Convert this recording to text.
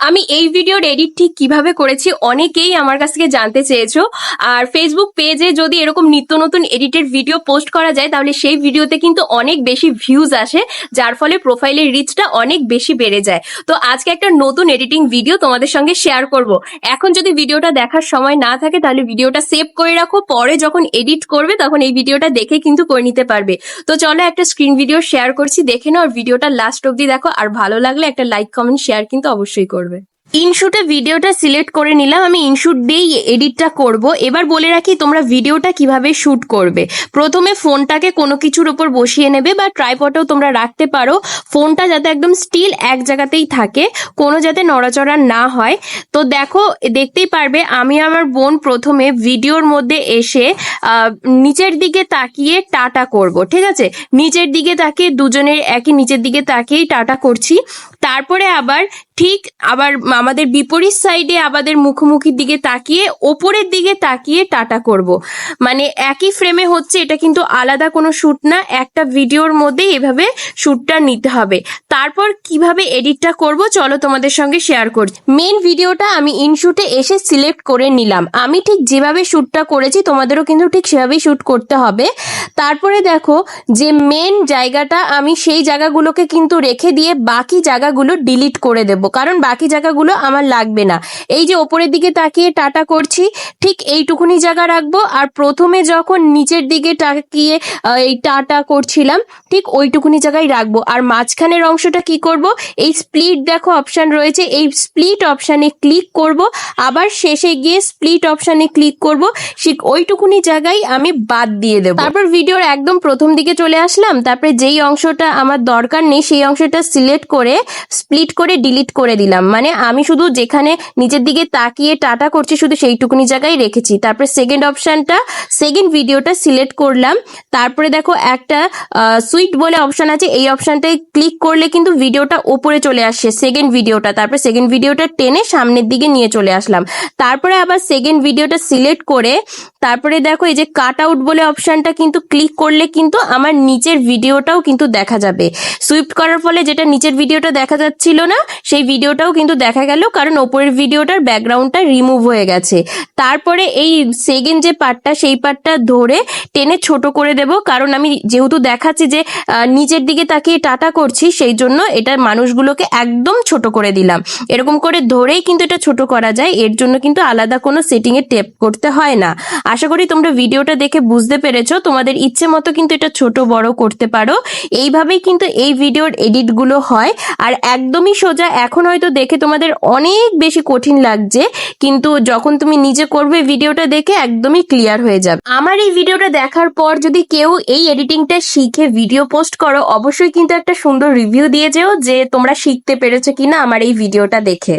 আমি এই ভিডিওর এডিট ঠিক কীভাবে করেছি অনেকেই আমার কাছ থেকে জানতে চেয়েছো। আর ফেসবুক পেজে যদি এরকম নিত্য নতুন এডিটের ভিডিও পোস্ট করা যায়, তাহলে সেই ভিডিওতে কিন্তু অনেক বেশি ভিউজ আসে, যার ফলে প্রোফাইলের রিচটা অনেক বেশি বেড়ে যায়। তো আজকে একটা নতুন এডিটিং ভিডিও তোমাদের সঙ্গে শেয়ার করব। এখন যদি ভিডিওটা দেখার সময় না থাকে, তাহলে ভিডিওটা সেভ করে রাখো, পরে যখন এডিট করবে, তখন এই ভিডিওটা দেখে কিন্তু করে নিতে পারবে। তো চলো একটা স্ক্রিন ভিডিও শেয়ার করছি, দেখে নাও আর ভিডিওটা লাস্ট অবধি দেখো, আর ভালো লাগলে একটা লাইক কমেন্ট শেয়ার কিন্তু অবশ্যই করবে ইনশুটে ভিডিওটা সিলেক্ট করে নিলাম। আমি ইনশুট দিয়েই এডিটটা করব। এবার বলে রাখি, তোমরা ভিডিওটা কীভাবে শ্যুট করবে। প্রথমে ফোনটাকে কোনো কিছুর উপর বসিয়ে নেবে বা ট্রাইপটেও তোমরা রাখতে পারো। ফোনটা যাতে একদম স্টিল এক জায়গাতেই থাকে, কোনো যাতে নড়াচড়া না হয়। তো দেখো, দেখতেই পারবে, আমি আমার বোন প্রথমে ভিডিওর মধ্যে এসে নিচের দিকে তাকিয়ে টাটা করব, ঠিক আছে? নিচের দিকে তাকিয়ে, দুজনের একই নিচের দিকে তাকিয়েই টাটা করছি। তারপরে আবার ঠিক আবার আমাদের বিপরীত সাইডে আমাদের মুখোমুখির দিকে তাকিয়ে ওপরের দিকে তাকিয়ে টাটা করব। মানে একই ফ্রেমে হচ্ছে, এটা কিন্তু আলাদা কোনো শ্যুট না। একটা ভিডিওর মধ্যে এভাবে শ্যুটটা নিতে হবে। তারপর কীভাবে এডিটটা করব, চলো তোমাদের সঙ্গে শেয়ার করছি মেন ভিডিওটা আমি ইনশুটে এসে সিলেক্ট করে নিলাম। আমি ঠিক যেভাবে শ্যুটটা করেছি, তোমাদেরও কিন্তু ঠিক সেভাবেই শ্যুট করতে হবে। তারপরে দেখো যে মেন জায়গাটা আমি সেই জায়গাগুলোকে কিন্তু রেখে দিয়ে বাকি জায়গাগুলো ডিলিট করে দেব। কারণ বাকি জায়গাগুলো আমার লাগবে না। এই যে ওপরের দিকে তাকিয়ে টাটা করছি, ঠিক এইটুকুনি জায়গা রাখব আর প্রথমে যখন নিচের দিকে তাকিয়ে এই টাটা করছিলাম, ঠিক ওইটুকুনি জায়গায় রাখব। আর মাঝখানের অংশটা কি করব? এই স্প্লিট দেখো অপশান রয়েছে। এই স্প্লিট অপশানে ক্লিক করব। আবার শেষে গিয়ে স্প্লিট অপশানে ক্লিক করব। ঠিক ওইটুকুনি জায়গায় আমি বাদ দিয়ে দেবো। তারপর ভিডিওর একদম প্রথম দিকে চলে আসলাম। তারপরে যেই অংশটা আমার দরকার নেই, সেই অংশটা সিলেক্ট করে স্প্লিট করে ডিলিট করে দিলাম। মানে আমি শুধু যেখানে নিচের দিকে তাকিয়ে টাটা করছি, শুধু সেইটুকুনি জায়গায় রেখেছি। তারপরে সেকেন্ড অপশনটা সেকেন্ড ভিডিওটা সিলেক্ট করলাম। তারপরে দেখো একটা সুইট বলে অপশান আছে। এই অপশনটায় ক্লিক করলে কিন্তু ভিডিওটা ওপরে চলে আসছে সেকেন্ড ভিডিওটা তারপরে সেকেন্ড ভিডিওটা টেনে সামনের দিকে নিয়ে চলে আসলাম। তারপরে আবার সেকেন্ড ভিডিওটা সিলেক্ট করে, তারপরে দেখো এই যে কাট আউট বলে অপশানটা কিন্তু ক্লিক করলে কিন্তু আমার নিচের ভিডিওটাও কিন্তু দেখা যাবে। সুইপ করার ফলে যেটা নিচের ভিডিওটা দেখা যাচ্ছিল না, সেই ভিডিওটাও কিন্তু দেখা গেল, কারণ ওপরের ভিডিওটার ব্যাকগ্রাউন্ডটা রিমুভ হয়ে গেছে। তারপরে এই সেকেন্ড যে পার্টটা, সেই পার্টটা ধরে টেনে ছোট করে দেব, কারণ আমি যেহেতু দেখাচ্ছি যে নিচের দিকে তাকিয়ে টাটা করছি, সেই জন্য এটা মানুষগুলোকে একদম ছোট করে দিলাম। এরকম করে ধরেই কিন্তু এটা ছোট করা যায়, এর জন্য কিন্তু আলাদা কোনো সেটিং এ টেপ করতে হয় না। আশা করি তোমরা ভিডিওটা দেখে বুঝতে পেরেছ, তোমাদের ইচ্ছে মতো কিন্তু এটা ছোট বড় করতে পারো। এইভাবেই কিন্তু এই ভিডিওর এডিটগুলো হয়, আর একদমই সোজা এখন হয়তো দেখে তোমাদের অনেক বেশি কঠিন লাগছে, কিন্তু যখন তুমি নিজে করবে ভিডিওটা দেখে একদমই ক্লিয়ার হয়ে যাবে। আমার এই ভিডিওটা দেখার পর যদি কেউ এই এডিটিংটা শিখে ভিডিও পোস্ট করো, অবশ্যই কিন্তু একটা সুন্দর রিভিউ দিয়ে যেও যে তোমরা শিখতে পেরেছ কিনা আমার এই ভিডিওটা দেখে।